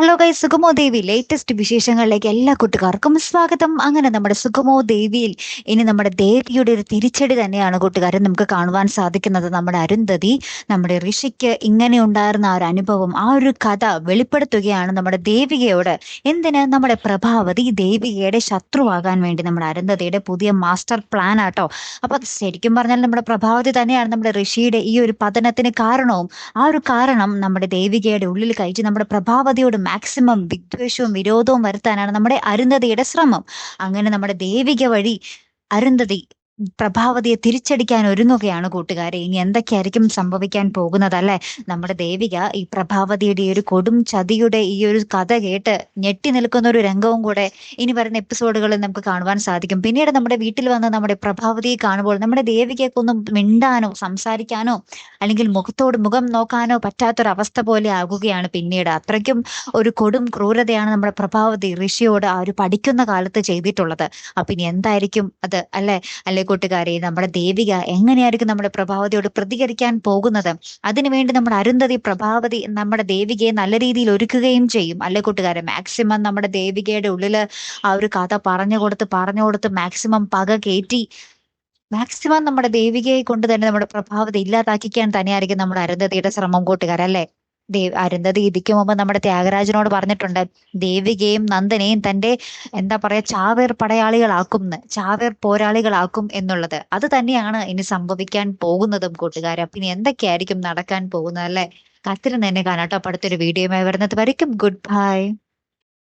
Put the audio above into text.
Hello ഗൈ സുഗമോ ദേവി latest വിശേഷങ്ങളിലേക്ക് എല്ലാ കൂട്ടുകാർക്കും സ്വാഗതം. അങ്ങനെ നമ്മുടെ സുഗമോ ദേവിയിൽ ഇനി നമ്മുടെ ദേവിയുടെ ഒരു തിരിച്ചടി തന്നെയാണ് കൂട്ടുകാരെ നമുക്ക് കാണുവാൻ സാധിക്കുന്നത്. നമ്മുടെ അരുന്ധതി നമ്മുടെ ഋഷിക്ക് ഇങ്ങനെ ഉണ്ടായിരുന്ന ആ ഒരു അനുഭവം ആ ഒരു കഥ വെളിപ്പെടുത്തുകയാണ് നമ്മുടെ ദേവികയോട്. എന്തിന്? നമ്മുടെ പ്രഭാവതി ദേവികയുടെ ശത്രുവാകാൻ വേണ്ടി നമ്മുടെ അരുന്ധതിയുടെ പുതിയ മാസ്റ്റർ പ്ലാൻ ആട്ടോ. അപ്പൊ ശരിക്കും പറഞ്ഞാൽ നമ്മുടെ പ്രഭാവതി തന്നെയാണ് നമ്മുടെ ഋഷിയുടെ ഈ ഒരു പതനത്തിന് കാരണവും. ആ ഒരു കാരണം നമ്മുടെ ദേവികയുടെ ഉള്ളിൽ കഴിച്ച് നമ്മുടെ പ്രഭാവതിയോട് മാക്സിമം വിദ്വേഷവും വിരോധവും വരുത്താനാണ് നമ്മുടെ അരുന്ധതിയുടെ ശ്രമം. അങ്ങനെ നമ്മുടെ ദേവിക വഴി അരുന്ധതി പ്രഭാവതിയെ തിരിച്ചടിക്കാൻ ഒരുങ്ങുകയാണ് കൂട്ടുകാരെ. ഇനി എന്തൊക്കെയായിരിക്കും സംഭവിക്കാൻ പോകുന്നത് അല്ലെ? നമ്മുടെ ദേവിക ഈ പ്രഭാവതിയുടെ ഒരു കൊടും ചതിയുടെ ഈ ഒരു കഥ കേട്ട് ഞെട്ടി നിൽക്കുന്ന ഒരു രംഗവും കൂടെ ഇനി വരുന്ന എപ്പിസോഡുകളിൽ നമുക്ക് കാണുവാൻ സാധിക്കും. പിന്നീട് നമ്മുടെ വീട്ടിൽ വന്ന് നമ്മുടെ പ്രഭാവതിയെ കാണുമ്പോൾ നമ്മുടെ ദേവികക്കൊന്നും മിണ്ടാനോ സംസാരിക്കാനോ അല്ലെങ്കിൽ മുഖത്തോട് മുഖം നോക്കാനോ പറ്റാത്തൊരവസ്ഥ പോലെ ആകുകയാണ് പിന്നീട്. അത്രയ്ക്കും ഒരു കൊടും ക്രൂരതയാണ് നമ്മുടെ പ്രഭാവതി ഋഷിയോട് ആ ഒരു പഠിക്കുന്ന കാലത്ത് ചെയ്തിട്ടുള്ളത്. അപ്പൊ ഇനി എന്തായിരിക്കും അത് അല്ലെ? അല്ലെ കൂട്ടുകാരെ നമ്മുടെ ദേവിക എങ്ങനെയായിരിക്കും നമ്മുടെ പ്രഭാവതിയോട് പ്രതികരിക്കാൻ പോകുന്നത്? അതിനുവേണ്ടി നമ്മുടെ അരുന്ധതി പ്രഭാവതി നമ്മുടെ ദേവികയെ നല്ല രീതിയിൽ ഒരുക്കുകയും ചെയ്യും. അല്ലെ കൂട്ടുകാരെ? മാക്സിമം നമ്മുടെ ദേവികയുടെ ഉള്ളിൽ ആ ഒരു കഥ പറഞ്ഞു കൊടുത്ത് പറഞ്ഞു കൊടുത്ത് മാക്സിമം പക കയറ്റി മാക്സിമം നമ്മുടെ ദേവികയെ കൊണ്ട് തന്നെ നമ്മുടെ പ്രഭാവത ഇല്ലാതാക്കിക്കാൻ തന്നെയായിരിക്കും നമ്മുടെ അരുന്ധതിയുടെ ശ്രമം കൂട്ടുകാരല്ലേ ദേവ് ഇതിക്ക് മുമ്പ് നമ്മുടെ ത്യാഗരാജനോട് പറഞ്ഞിട്ടുണ്ട് ദേവികയും നന്ദനെയും തന്റെ എന്താ പറയാ ചാവേർ പടയാളികളാക്കും ചാവേർ പോരാളികളാക്കും എന്നുള്ളത്. അത് തന്നെയാണ് ഇനി സംഭവിക്കാൻ പോകുന്നതും കൂട്ടുകാരെ. അപ്പൊ ഇനി എന്തൊക്കെയായിരിക്കും നടക്കാൻ പോകുന്നത് അല്ലെ? കാത്തിരുന്ന് തന്നെ കാണാട്ടോ. അടുത്തൊരു വീഡിയോയുമായി വരുന്നത് വരയ്ക്കും. Good bye.